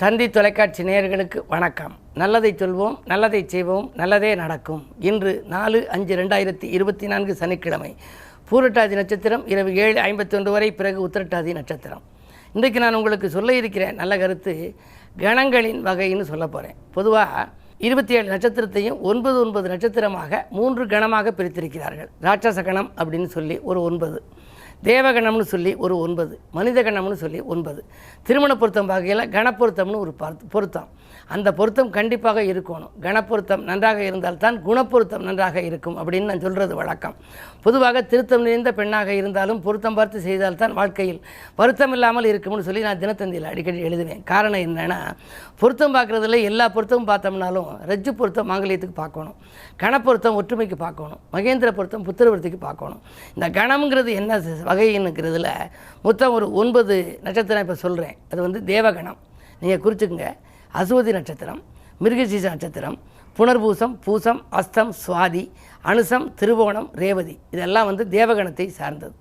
தந்தி தொலைக்காட்சி நேயர்களுக்கு வணக்கம். நல்லதை சொல்வோம் நல்லதை செய்வோம் நல்லதே நடக்கும். இன்று நாலு அஞ்சு ரெண்டாயிரத்தி இருபத்தி நான்கு சனிக்கிழமை. பூரட்டாதி நட்சத்திரம் இரவு ஏழு ஐம்பத்தொன்று வரை பிறகு உத்திரட்டாதி நட்சத்திரம். இன்றைக்கு நான் உங்களுக்கு சொல்ல இருக்கிற நல்ல கருத்து கணங்களின் வகைன்னு சொல்ல போகிறேன் பொதுவாக இருபத்தி ஏழு நட்சத்திரத்தையும் ஒன்பது ஒன்பது நட்சத்திரமாக மூன்று கணமாக பிரித்திருக்கிறார்கள். ராட்சச கணம் அப்படின்னு சொல்லி ஒரு ஒன்பது. தேவகணம்னு சொல்லி ஒரு ஒன்பது மனித கணம்னு சொல்லி ஒன்பது. திருமண பொருத்தம் வகையில் கணப்பொருத்தம்னு ஒரு பார்த்து பொருத்தம். அந்த பொருத்தம் கண்டிப்பாக இருக்கணும். கணப்பொருத்தம் நன்றாக இருந்தால்தான் குணப்பொருத்தம் நன்றாக இருக்கும் அப்படின்னு நான் சொல்கிறது வழக்கம். பொதுவாக திருத்தம் நிறைந்த பெண்ணாக இருந்தாலும் பொருத்தம் பார்த்து செய்தால்தான் வாழ்க்கையில் வருத்தம் இல்லாமல் இருக்கும்னு சொல்லி நான் தினத்தந்தியில் அடிக்கடி எழுதுவேன். காரணம் என்னென்னா பொருத்தம் பார்க்குறதுல எல்லா பொருத்தமும் பார்த்தோம்னாலும் ரஜ்ஜு பொருத்தம் மாங்கல்யத்துக்கு பார்க்கணும். கணப்பொருத்தம் ஒற்றுமைக்கு பார்க்கணும். மகேந்திர பொருத்தம் புத்திரவர்த்திக்கு பார்க்கணும். இந்த கணம்ங்கிறது என்ன வகைன்னுங்கிறதுல மொத்தம் ஒரு ஒன்பது நட்சத்திரம் இப்போ சொல்கிறேன் அது வந்து தேவகணம். நீங்கள் குறிச்சுக்கோங்க. அசுவதி நட்சத்திரம் மிருகசீச நட்சத்திரம் புனர்பூசம் பூசம் அஸ்தம் சுவாதி அனுசம் திருவோணம் ரேவதி. இதெல்லாம் வந்து தேவகணத்தை சார்ந்தது.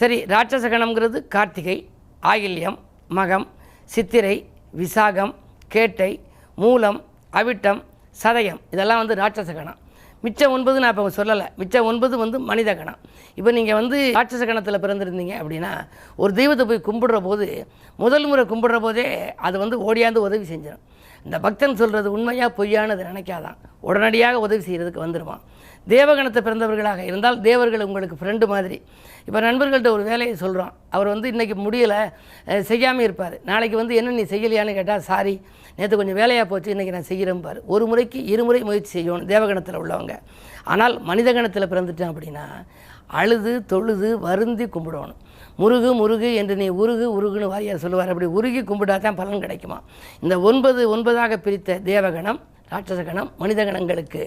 சரி ராட்சசகணம்ங்கிறது கார்த்திகை ஆயில்யம் மகம் சித்திரை விசாகம் கேட்டை மூலம் அவிட்டம் சதயம். இதெல்லாம் வந்து ராட்சச கணம். மிச்சம் ஒன்பது நான் இப்போ சொல்லலை. மிச்சம் ஒன்பது வந்து மனித கணம். இப்போ நீங்கள் வந்து ராட்சச கணத்தில் பிறந்திருந்தீங்க அப்படின்னா ஒரு தெய்வத்தை போய் கும்பிடுற போது முதல் முறை கும்பிடுற போதே அது வந்து ஓடியாந்து உதவி செஞ்சிடும் இந்த பக்தன் சொல்கிறது உண்மையாக பொய்யானது நினைக்காதான். உடனடியாக உதவி செய்கிறதுக்கு வந்துடுவான் தேவகணத்தை பிறந்தவர்களாக இருந்தால் தேவர்கள் உங்களுக்கு ஃப்ரெண்டு மாதிரி. இப்போ நண்பர்கள்ட்ட ஒரு வேலையை சொல்கிறோம் அவர் வந்து இன்றைக்கி முடியலை செய்யாமல் இருப்பார். நாளைக்கு வந்து என்ன நீ செய்யலையான்னு கேட்டால் சாரி நேற்று கொஞ்சம் வேலையாக போச்சு இன்றைக்கி நான் செய்கிறேன்பார் ஒரு முறைக்கு இருமுறை முயற்சி செய்யணும் தேவகணத்தில் உள்ளவங்க. ஆனால் மனித கணத்தில் பிறந்துட்டேன் அப்படின்னா அழுது தொழுது வருந்தி கும்பிடணும். முருகு முருகு என்று நீ உருகு உருகுன்னு வாரியார் சொல்லுவார். அப்படி உருகி கும்பிட்டா தான் பலன் கிடைக்குமா? இந்த ஒன்பது ஒன்பதாக பிரித்த தேவகணம் ராட்சச கணம் மனித கணங்களுக்கு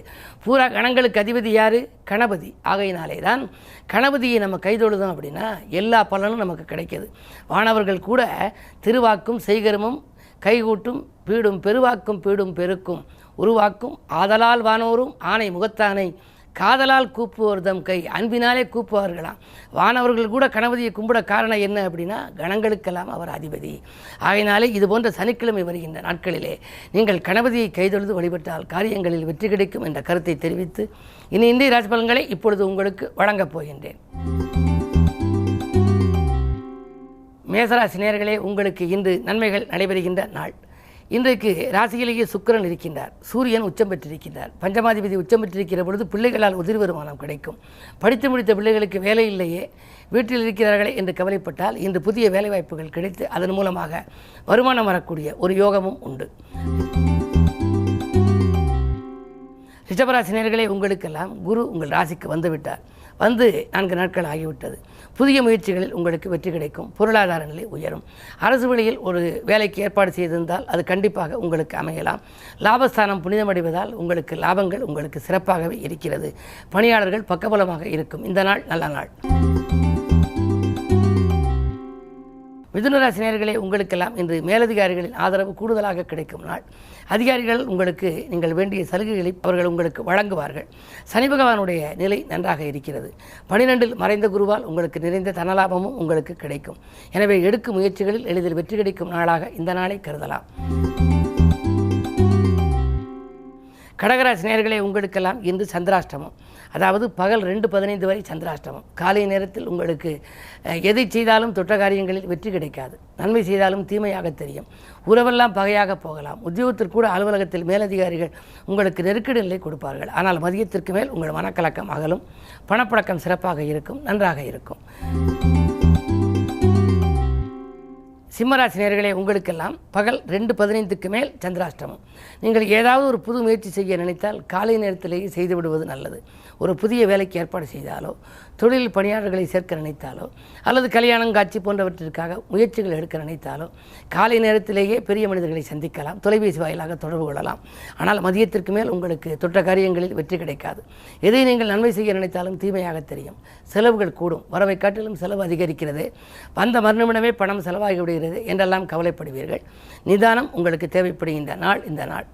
பூரா கணங்களுக்கு அதிபதி யார்? கணபதி. ஆகையினாலே தான் கணபதியை நம்ம கைதொழுதோம் அப்படின்னா எல்லா பலனும் நமக்கு கிடைக்கிது. வானவர்கள் கூட திருவாக்கும் செய்கரமும் கைகூட்டும் பீடும் பெருவாக்கும் பீடும் பெருக்கும் உருவாக்கும் ஆதலால் வானோரும் ஆணை முகத்தானை காதலால் கூப்புவோர் தம் கை அன்பினாலே கூப்புவார்களாம் வானவர்கள் கூட கணபதியை கும்பிட காரணம் என்ன அப்படின்னா கணங்களுக்கெல்லாம் அவர் அதிபதி. ஆகையினாலே இது போன்ற சனிக்கிழமை வருகின்ற நாட்களிலே நீங்கள் கணபதியை கைதொழுது வழிபட்டால் காரியங்களில் வெற்றி கிடைக்கும் என்ற கருத்தை தெரிவித்து இனி இந்திய ராஜ்பலன்களை இப்பொழுது உங்களுக்கு வழங்கப் போகின்றேன். மேசராசி நேர்களே உங்களுக்கு இன்று நன்மைகள் நடைபெறுகின்ற நாள். இன்றைக்கு ராசியிலேயே சுக்கிரன் இருக்கின்றார். சூரியன் உச்சம் பெற்றிருக்கின்றார். பஞ்சமாதிபதி உச்சம் பெற்றிருக்கிற பொழுது பிள்ளைகளால் உதிரி வருமானம் கிடைக்கும். படித்து முடித்த பிள்ளைகளுக்கு வேலை இல்லையே. வீட்டில் இருக்கிறார்களே என்று கவலைப்பட்டால் இன்று புதிய வேலைவாய்ப்புகள் கிடைத்து அதன் மூலமாக வருமானம் வரக்கூடிய ஒரு யோகமும் உண்டு. ரிஷபராசினியர்களே உங்களுக்கெல்லாம் குரு உங்கள் ராசிக்கு வந்துவிட்டார் வந்து நான்கு நாட்கள் ஆகிவிட்டது. புதிய முயற்சிகளில் உங்களுக்கு வெற்றி கிடைக்கும். பொருளாதார நிலை உயரும். அரசு வழியில் ஒரு வேலைக்கு ஏற்பாடு செய்திருந்தால் அது கண்டிப்பாக உங்களுக்கு அமையலாம். லாபஸ்தானம் புனிதமடைவதால் உங்களுக்கு லாபங்கள் உங்களுக்கு சிறப்பாகவே இருக்கிறது. பணியாளர்கள் பக்கபலமாக இருக்கும். இந்த நாள் நல்ல நாள். மிதுனராசினியர்களே உங்களுக்கெல்லாம் இன்று மேலதிகாரிகளின் ஆதரவு கூடுதலாக கிடைக்கும் நாள். அதிகாரிகள் உங்களுக்கு நீங்கள் வேண்டிய சலுகைகளை அவர்கள் உங்களுக்கு வழங்குவார்கள். சனி பகவானுடைய நிலை நன்றாக இருக்கிறது. பனிரெண்டில் மறைந்த குருவால் உங்களுக்கு நிறைந்த தனலாபமும் உங்களுக்கு கிடைக்கும். எனவே எடுக்கும் முயற்சிகளில் எளிதில் வெற்றி கிடைக்கும் நாளாக இந்த நாளை கருதலாம். கடகராசி நேர்களே உங்களுக்கெல்லாம் இன்று சந்திராஷ்டமம். அதாவது பகல் ரெண்டு பதினைந்து வரை சந்திராஷ்டமம். காலை நேரத்தில் உங்களுக்கு எதை செய்தாலும் தொட்ட காரியங்களில் வெற்றி கிடைக்காது. நன்மை செய்தாலும் தீமையாக தெரியும். உறவெல்லாம் பகையாக போகலாம். உத்தியோகத்திற்கூட அலுவலகத்தில் மேலதிகாரிகள் உங்களுக்கு நெருக்கடி நிலை கொடுப்பார்கள். ஆனால் மதியத்திற்கு மேல் உங்கள் மனக்கலக்கம் அகலும். பணப்பழக்கம் சிறப்பாக இருக்கும். நன்றாக இருக்கும். சிம்மராசி நேர்களே உங்களுக்கெல்லாம் பகல் ரெண்டு பதினைந்துக்கு மேல் சந்திராஷ்டமம். நீங்கள் ஏதாவது ஒரு புது முயற்சி செய்ய நினைத்தால் காலை நேரத்திலேயே செய்து விடுவது நல்லது. ஒரு புதிய வேலைக்கு ஏற்பாடு செய்தாலோ தொழில் பணியாளர்களை சேர்க்க நினைத்தாலோ அல்லது கல்யாணம் காட்சி போன்றவற்றிற்காக முயற்சிகள் எடுக்க நினைத்தாலோ காலை நேரத்திலேயே பெரிய மனிதர்களை சந்திக்கலாம் தொலைபேசி வாயிலாக தொடர்பு கொள்ளலாம். ஆனால் மதியத்திற்கு மேல் உங்களுக்கு தொட்ட காரியங்களில் வெற்றி கிடைக்காது. எதை நீங்கள் நன்மை செய்ய நினைத்தாலும் தீமையாக தெரியும். செலவுகள் கூடும். வரவை காட்டிலும் செலவு அதிகரிக்கிறது. வந்த மறுநிமிடமே பணம் செலவாகி விடுகிறது என்றெல்லாம் கவலைப்படுவீர்கள். நிதானம் உங்களுக்கு தேவைப்படுகின்ற நாள் இந்த நாள்.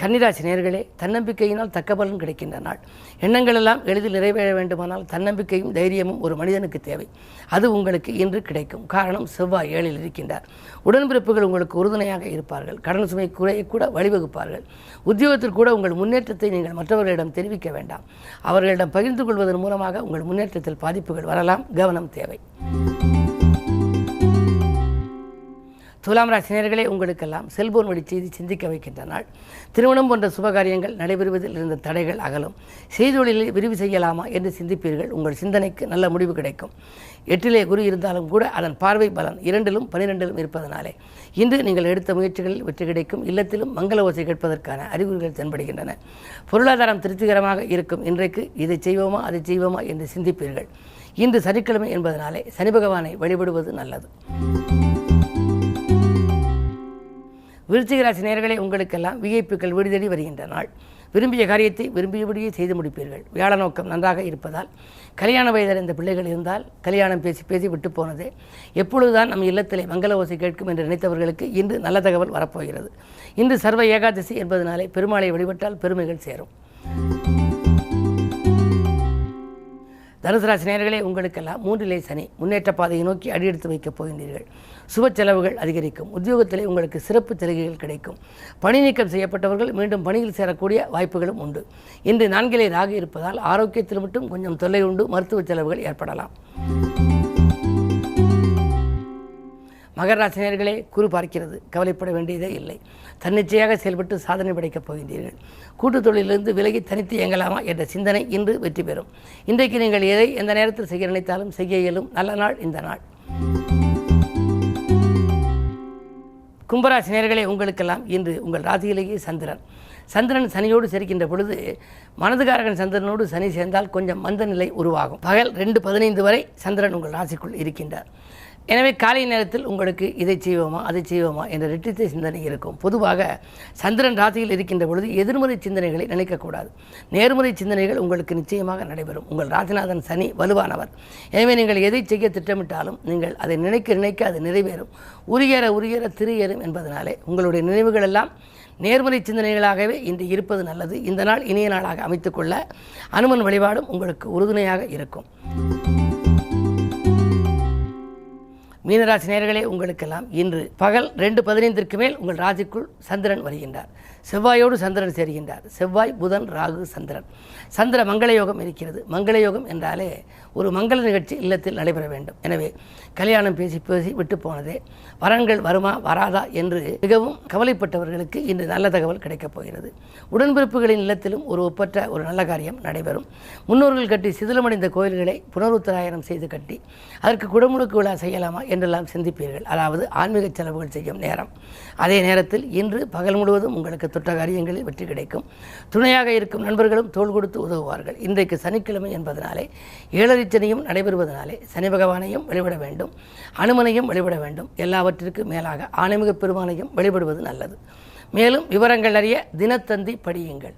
கன்னிராசி நேர்களே தன்னம்பிக்கையினால் தக்க பலன் கிடைக்கின்ற நாள். எண்ணங்கள் எல்லாம் எளிதில் நிறைவேற வேண்டுமானால் தன்னம்பிக்கையும் தைரியமும் ஒரு மனிதனுக்கு தேவை. அது உங்களுக்கு இன்று கிடைக்கும். காரணம் செவ்வாய் ஏழில் இருக்கின்றார். உடன்பிறப்புகள் உங்களுக்கு உறுதுணையாக இருப்பார்கள். கடன் சுமை குறைய கூட வழிவகுப்பார்கள். உத்தியோகத்தில் கூட உங்கள் முன்னேற்றத்தை நீங்கள் மற்றவர்களிடம் தெரிவிக்க வேண்டாம். அவர்களிடம் பகிர்ந்து கொள்வதன் மூலமாக உங்கள் முன்னேற்றத்தில் பாதிப்புகள் வரலாம். கவனம் தேவை. துலாம் ராசினியர்களே உங்களுக்கெல்லாம் செல்போன் வழி செய்தி சிந்திக்க வைக்கின்ற நாள். திருமணம் போன்ற சுபகாரியங்கள் நடைபெறுவதில் இருந்த தடைகள் அகலும். செய்தொழிலில் விரிவு செய்யலாமா என்று சிந்திப்பீர்கள். உங்கள் சிந்தனைக்கு நல்ல முடிவு கிடைக்கும். எட்டிலே குரு இருந்தாலும் கூட அதன் பார்வை பலன் இரண்டிலும் பனிரெண்டிலும் இருப்பதனாலே இன்று நீங்கள் எடுத்த முயற்சிகளில் வெற்றி கிடைக்கும். இல்லத்திலும் மங்கள ஓசை கேட்பதற்கான அறிகுறிகள் தென்படுகின்றன. பொருளாதாரம் திருப்திகரமாக இருக்கும். இன்றைக்கு இதை செய்வோமா அதை செய்வோமா என்று சிந்திப்பீர்கள். இன்று சனிக்கிழமை என்பதனாலே சனி பகவானை வழிபடுவது நல்லது. விருச்சிக ராசி நேயர்களே உங்களுக்கெல்லாம் விஐப்புகள் விடுதடி வருகின்ற நாள். விரும்பிய காரியத்தை விரும்பியபடியே செய்து முடிப்பீர்கள். வியாழ நோக்கம் நன்றாக இருப்பதால் கல்யாண இந்த பிள்ளைகள் இருந்தால் கல்யாணம் பேசி பேசி விட்டு போனது எப்பொழுதுதான் நம் இல்லத்திலே மங்கள ஓசை கேட்கும் என்று நினைத்தவர்களுக்கு இன்று நல்ல தகவல் வரப்போகிறது. இன்று சர்வ ஏகாதசி என்பதனாலே பெருமாளை வழிபட்டால் பெருமைகள் சேரும். தனுசு ராசி உங்களுக்கெல்லாம் மூன்றிலே சனி. முன்னேற்ற பாதையை நோக்கி அடியெடுத்து வைக்கப் போகின்றீர்கள். சுப செலவுகள் அதிகரிக்கும். உத்தியோகத்திலே உங்களுக்கு சிறப்பு சலுகைகள் கிடைக்கும். பணி நீக்கம் செய்யப்பட்டவர்கள் மீண்டும் பணியில் சேரக்கூடிய வாய்ப்புகளும் உண்டு. இன்று நான்கிலே ராகு இருப்பதால் ஆரோக்கியத்தில் மட்டும் கொஞ்சம் தொல்லை உண்டு. மருத்துவ செலவுகள் ஏற்படலாம். மகர ராசினியர்களே குரு பார்க்கிறது. கவலைப்பட வேண்டியதே இல்லை. தன்னிச்சையாக செயல்பட்டு சாதனை படைக்கப் போகின்றீர்கள். கூட்டுத் தொழிலிருந்து விலகி தனித்து இயங்கலாமா என்ற சிந்தனை இன்று வெற்றி பெறும். இன்றைக்கு நீங்கள் எதை எந்த நேரத்தில் செய்ய நினைத்தாலும் செய்ய இயலும். நல்ல நாள் இந்த நாள். கும்பராசி நேர்களே உங்களுக்கெல்லாம் இன்று உங்கள் ராசியிலேயே சந்திரன். சந்திரன் சனியோடு சேர்க்கின்ற பொழுது மனதுகாரகன் சந்திரனோடு சனி சேர்ந்தால் கொஞ்சம் மந்த நிலை உருவாகும். பகல் ரெண்டு பதினைந்து வரை சந்திரன் உங்கள் ராசிக்குள் இருக்கின்றார். எனவே காலை நேரத்தில் உங்களுக்கு இதை செய்வோமா அதை செய்வோமா என்ற ரெட்டித்த சிந்தனை இருக்கும். பொதுவாக சந்திரன் ராசியில் இருக்கின்ற பொழுது எதிர்மறை சிந்தனைகளை நினைக்கக்கூடாது. நேர்மறை சிந்தனைகள் உங்களுக்கு நிச்சயமாக நடைபெறும். உங்கள் ராசிநாதன் சனி வலுவானவர். எனவே நீங்கள் எதை செய்ய திட்டமிட்டாலும் நீங்கள் அதை நினைக்க நினைக்க அது நிறைவேறும். உரியேற உரியேற திரு ஏறும் என்பதனாலே உங்களுடைய நினைவுகள் எல்லாம் நேர்மறை சிந்தனைகளாகவே இன்று இருப்பது நல்லது. இந்த நாள் இனிய நாளாக அமைத்துக்கொள்ள அனுமன் வழிபாடும் உங்களுக்கு உறுதுணையாக இருக்கும். மீனராசி நேர்களே உங்களுக்கெல்லாம் இன்று பகல் ரெண்டு பதினைந்திற்கு மேல் உங்கள் ராசிக்குள் சந்திரன் வருகின்றார். செவ்வாயோடு சந்திரன் சேர்கின்றார். செவ்வாய் புதன் ராகு சந்திரன். சந்திர மங்கள யோகம் இருக்கிறது. மங்கள யோகம் என்றாலே ஒரு மங்கள நிகழ்ச்சி இல்லத்தில் நடைபெற வேண்டும். எனவே கல்யாணம் பேசி பேசி விட்டு போனதே வரன்கள் வருமா வராதா என்று மிகவும் கவலைப்பட்டவர்களுக்கு இன்று நல்ல தகவல் கிடைக்கப் போகிறது. உடன்பிறப்புகளின் இல்லத்திலும் ஒரு ஒப்பற்ற ஒரு நல்ல காரியம் நடைபெறும். முன்னோர்கள் கட்டி சிதிலமடைந்த கோயில்களை புனருத்தராயணம் செய்து கட்டி அதற்கு குடமுழுக்கு விழா செய்யலாமா என்றெல்லாம் சிந்திப்பீர்கள். அதாவது ஆன்மீக செலவுகள் செய்யும் நேரம். அதே நேரத்தில் இன்று பகல் முழுவதும் உங்களுக்கு தொட்ட காரியங்களில் வெற்றி கிடைக்கும். துணையாக இருக்கும் நண்பர்களும் தோள் கொடுத்து உதவுவார்கள். இன்றைக்கு சனிக்கிழமை என்பதனாலே ஏழரை சனியும் நடைபெறுவதனாலே சனி பகவானையும் வழிபட வேண்டும். அனுமனையும் வழிபட வேண்டும். எல்லாவற்றிற்கும் மேலாக ஆன்மீக பெருமானையும் வழிபடுவது நல்லது. மேலும் விவரங்கள் அறிய தினத்தந்தி படியுங்கள்.